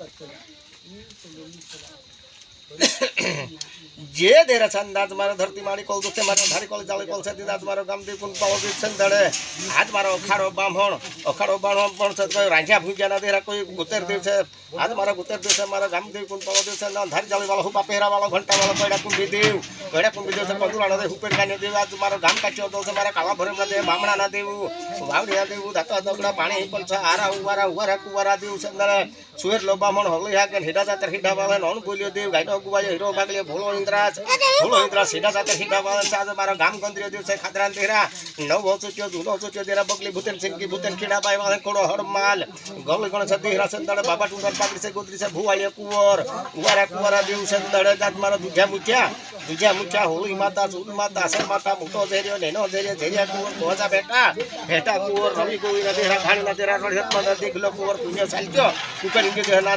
तक चला જે દેરા છંદાજ મારો ધરતી મારી કોલ દુખે, મારો ધારી કોલ જાળી કોલ છે દીદાજ મારો ગામદી કુન પાવો દીધ છે ધડે. આજ મારો અખાડો બામણ અખાડો બામણ પણ છે કોઈ રાંઝા ના દેરા કોઈ ગુતેર દેવ છે આજ મારો ગુતેર દેવ છે મારો ગામદી કુન પાવો દેવ છે ના ધારી જાળી વાળો હુપા પહેરા વાળો ઘંટા વાળો કઈડા કુંભી દેવ કોઈડા કુંભી દેવ છે કંદુરાનો દે, હુપેર કાને દેવ, આજ મારો ગામ કાચ્યો દો છે, મારા કાળા ભરેમ ના દે બામણા ના દેવ વાવડી ના દેવ, દાતા દગડા પાણી પણ છે, આરા ઉવારા ઉવારા કુવારા દેવ છે અંદર સુએર લોબામણ હલી હાકે હેડા જાતર હેડા વાળા નોન બોલ્યો દેવ, ગાયનો ગુવાજો હીરો ભાગલે ભોળો ઇન્દ્રાજ ભોળો ઇન્દ્રાજ હેડા જાતર હેડા વાળા આજે મારા ગામ ગંદ્રિયો દેવ છે ખાદરાન તેરા નવ ચૂટ્યો, જૂનો ચૂટ્યો તેરા બગલી ભૂતેન સિંકી ભૂતેન ખીડા બાઈ વાળા કોડો હડમાલ ગૌલી ગણ છે દેહરા સંદળ બાબા ટુંગર પાકડી છે, ગોદરી છે, ભુવાળીયા કુંવર. કુંવરા દેવ છે, દળે, જાત મારા દુધ્યા મુઠ્યા. દુધ્યા મુઠ્યા હોળી માતા, સુદ માતા સર માતા, મોટો ધૈર્ય નેનો ધૈર્ય ધૈર્ય કુંવર ધોજા બેટા બેટા કુંવર ના કુંવર પુણ્ય ચાલજો. કુકર ઇંગે દેહના